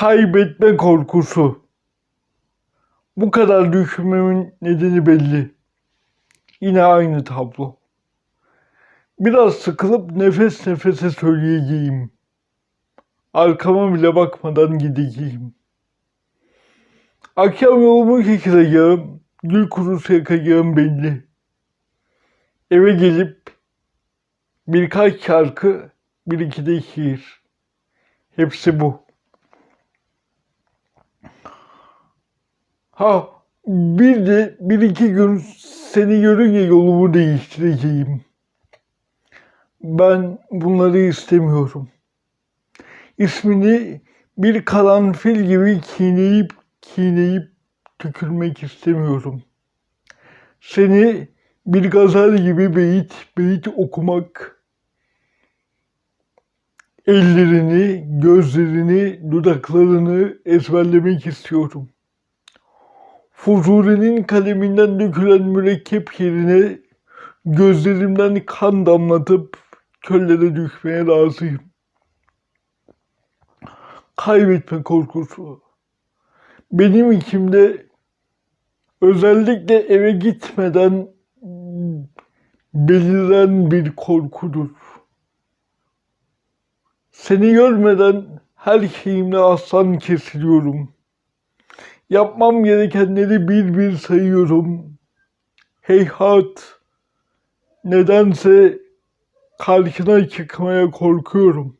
Kaybetme korkusu. Bu kadar düşünmemin nedeni belli. Yine aynı tablo. Biraz sıkılıp nefes nefese söyleyeceğim. Arkama bile bakmadan gideceğim. Akşam yolumu şaşıracağım. Gül kurusu yakacağım belli. Eve gelip birkaç şarkı, bir iki de şiir. Hepsi bu. Ha bir de bir iki gün seni görünce yolumu değiştireceğim. Ben bunları istemiyorum. İsmini bir karanfil gibi çiğneyip çiğneyip tükürmek istemiyorum. Seni bir gazel gibi beyit beyit okumak, ellerini, gözlerini, dudaklarını ezberlemek istiyorum. Fuzuli'nin kaleminden dökülen mürekkep yerine gözlerimden kan damlatıp köllere düşmeye razıyım. Kaybetme korkusu. Benim içimde özellikle eve gitmeden beliren bir korkudur. Seni görmeden her şeyimle aslan kesiliyorum. Yapmam gerekenleri bir bir sayıyorum. Heyhat, nedense karşına çıkmaya korkuyorum.